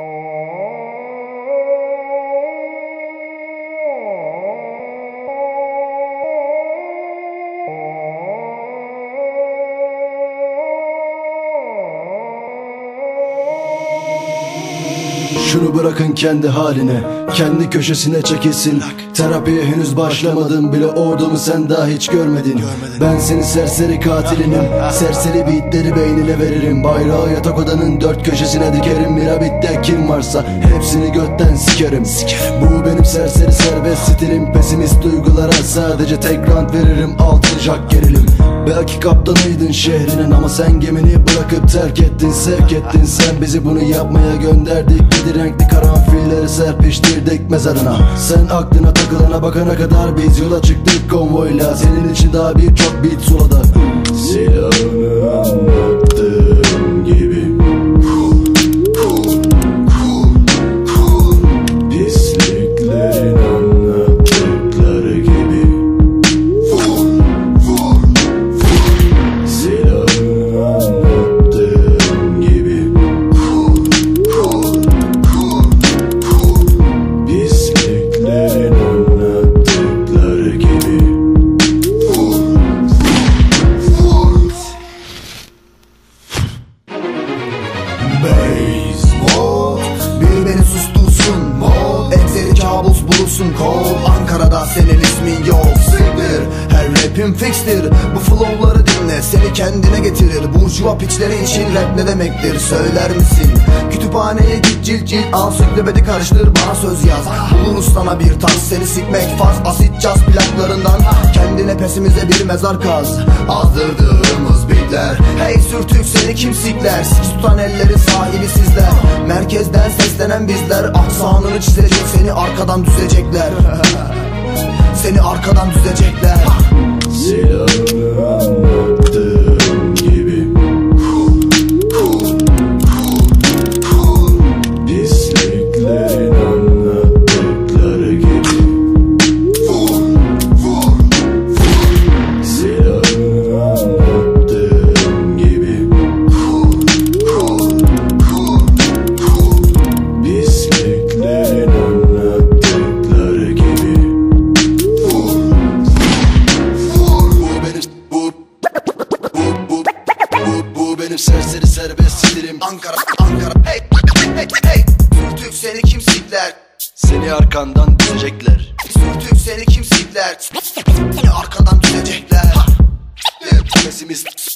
Şunu bırakın kendi haline Kendi köşesine çekilsin. Terapiye henüz başlamadım bile. Ordumu sen daha hiç görmedin. Ben seni serseri katilinim. Serseri beatleri beynine veririm. Bayrağı yatak odanın dört köşesine dikerim. Mirabitte kim varsa hepsini götten sikerim. Bu benim serseri serbest stilim. Pesimist duygulara sadece tek rant veririm. Altın jack gerilim. Belki kaptanıydın şehrinin ama sen gemini bırakıp terk ettin Sevk ettin. Sen bizi bunu yapmaya gönderdik. Yedi renkli karanfilleri serpiştirdik mezarına. Sen aklına takılana bakana kadar biz yola çıktık konvoyla. Senin için daha birçok beat suladı Silahını bulursun Kol Ankara'da senin ismin yok. Siktir. Her rapim fixtir. Bu flowları dinle. Seni kendine getirir. Burjuva piçleri için rap ne demektir? Söyler misin? Kütüphaneye git cilt cilt al. Süklebedi karıştır bana söz yaz. Buluruz sana bir tas. Seni sikmek faz. Asit caz plaklarından. Kendine pesimize bir mezar kaz. Azdırdığımız bitler Hey sürtük seni kim sikler? Sik tutan ellerin sahibi sizler. Merkezden seslenen bizler. Aksanını çizecek seni arkadan düzecekler. Seni arkadan düzecekler. Silahını Ankara Ankara. Hey hey hey. Sürtük seni kim sikler Seni arkandan dizecekler Sürtük seni kim sikler Seni arkadan düzecekler Pesimist